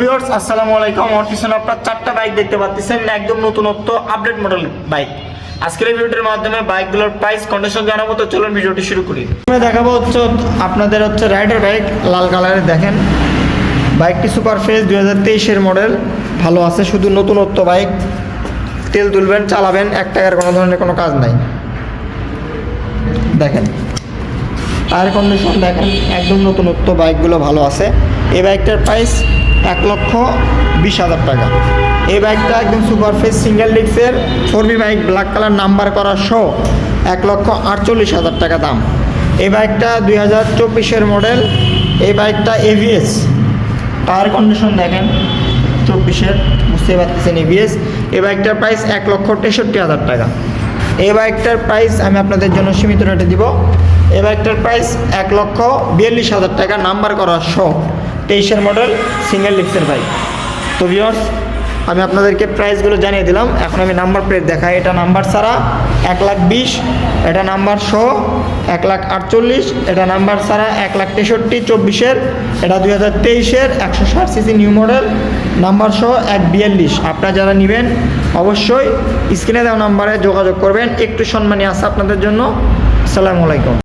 Viewers আসসালামু আলাইকুম। আমার পিছনে আপনার চারটা বাইক দেখতে পাচ্ছেন, একদম নতুনত্ব আপডেট মডেল বাইক আজকের ভিডিওটির মাধ্যমে বাইকগুলোর প্রাইস কন্ডিশন জানাব, তো চলুন ভিডিওটি শুরু করি। আমি দেখাবো হচ্ছে, আপনাদের হচ্ছে রাইডার বাইক লাল কালারের দেখেন। বাইকটি সুপার ফ্রেশ দুই হাজার তেইশের মডেল ভালো আছে, শুধু নতুনত্ব বাইক তেল তুলবেন, চালাবেন, এক টাকার কোনো ধরনের কোনো কাজ নাই। দেখেন। টায়ার কন্ডিশন দেখেন, একদম নতুনত্ব বাইকগুলো ভালো আছে। এই বাইকটার প্রাইস এক লক্ষ বিশ হাজার টাকা। এই বাইকটা একদম super face single ডিক্সের four B bike black colour number করা সহ এক লক্ষ আটচল্লিশ হাজার টাকা দাম। এই বাইকটা দুই হাজার চব্বিশের মডেল এই বাইকটা এভিএস টায়ার কন্ডিশন দেখেন, চব্বিশের বুঝতে পারতেছেন এভিএস এই বাইকটার প্রাইস এক লক্ষ তেষট্টি হাজার টাকা। এই বাইকটার প্রাইস আমি আপনাদের জন্য সীমিত রেটে দিব। এই বাইকটার প্রাইস এক লক্ষ বিয়াল্লিশ হাজার টাকা নাম্বার করা শো তেইশের মডেল সিঙ্গেল লিক্সের বাইক তো ভিওর্স আমি আপনাদেরকে প্রাইসগুলো জানিয়ে দিলাম। এখন আমি নাম্বার প্লেট দেখাই। এটা নাম্বার ছাড়া এক লাখ বিশ, এটা নাম্বার সহ এক লাখ আটচল্লিশ, এটা নাম্বার ছাড়া এক লাখ তেষট্টি চব্বিশের, এটা দুই হাজার তেইশের, একশো ষাট সিসি নিউ মডেল নাম্বার সহ এক বিয়াল্লিশ। আপনারা যারা নেবেন, অবশ্যই স্ক্রিনে দেওয়া নাম্বারে যোগাযোগ করবেন। একটু সম্মানী আছে আপনাদের জন্য। আসসালামু আলাইকুম।